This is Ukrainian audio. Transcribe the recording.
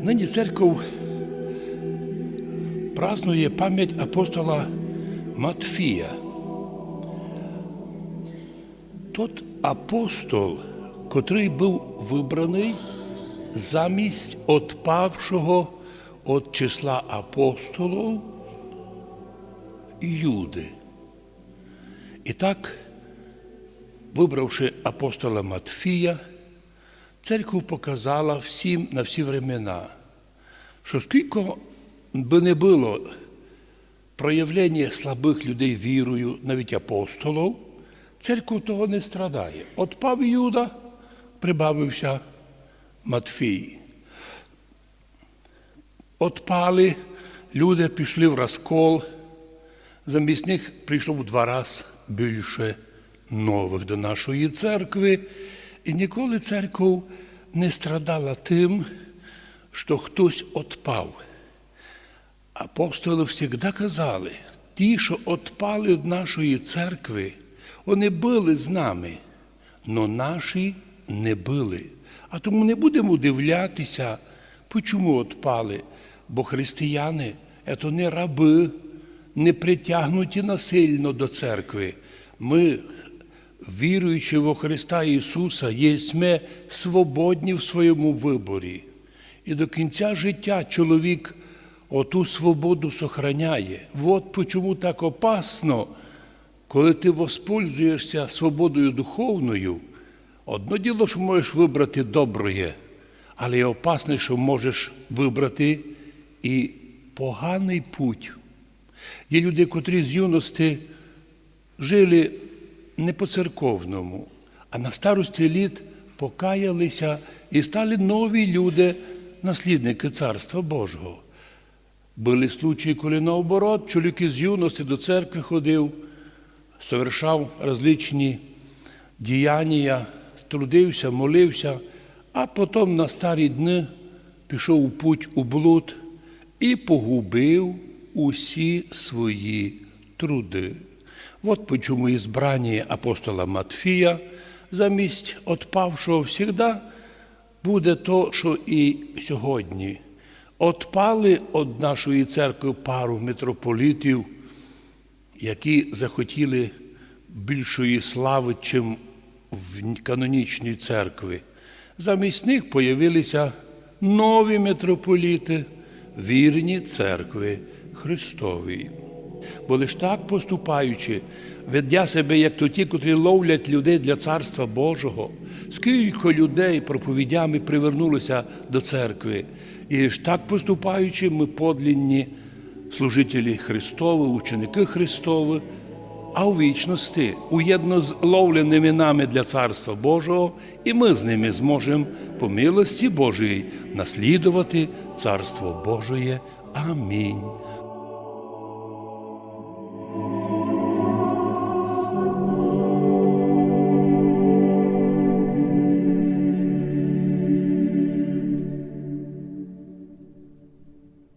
Нині церков празнує пам'ять апостола Матфія. Тот апостол, котрий був вибраний замість отпавшого від числа апостолів Юди. І так, вибравши апостола Матфія, церква показала всім на всі времена, що скільки би не було проявлення слабих людей вірою, навіть апостолів, церква того не страдає. Отпав Юда, прибавився Матфій. Отпали, люди пішли в розкол, замість них прийшло в два рази більше нових до нашої церкви. І ніколи церква не страдала тим, що хтось отпав. Апостоли завжди казали, ті, що отпали від нашої церкви, вони були з нами, але наші не були. А тому не будемо удивлятися, чому отпали. Бо християни це не раби, не притягнуті насильно до церкви. Ми, віруючи во Христа Ісуса, єсме свободні в своєму виборі. І до кінця життя чоловік оту свободу сохраняє. От чому так опасно, коли ти воспользуєшся свободою духовною, одно діло, що можеш вибрати доброє, але є опасне, що можеш вибрати і поганий путь. Є люди, котрі з юності жили не по церковному, а на старості літ покаялися і стали нові люди, наслідники Царства Божого. Були случаї, коли наоборот, чоловік із юності до церкви ходив, совершав различні діяння, трудився, молився, а потім на старі дни пішов у путь у блуд і погубив усі свої труди. От чому і збрання апостола Матфія замість отпавшого завжди буде то, що і сьогодні. Отпали від нашої церкви пару митрополітів, які захотіли більшої слави, чим в канонічній церкві. Замість них появилися нові митрополіти, вірні церкви Христовій. Бо лиш так поступаючи, ведя себе, як то ті, котрі ловлять людей для Царства Божого, скільки людей проповідями привернулося до церкви. І ж так поступаючи, ми подлінні служителі Христові, ученики Христові, а у вічності, уєдно з ловленими нами для Царства Божого, і ми з ними зможемо по милості Божої наслідувати Царство Божоє. Амінь.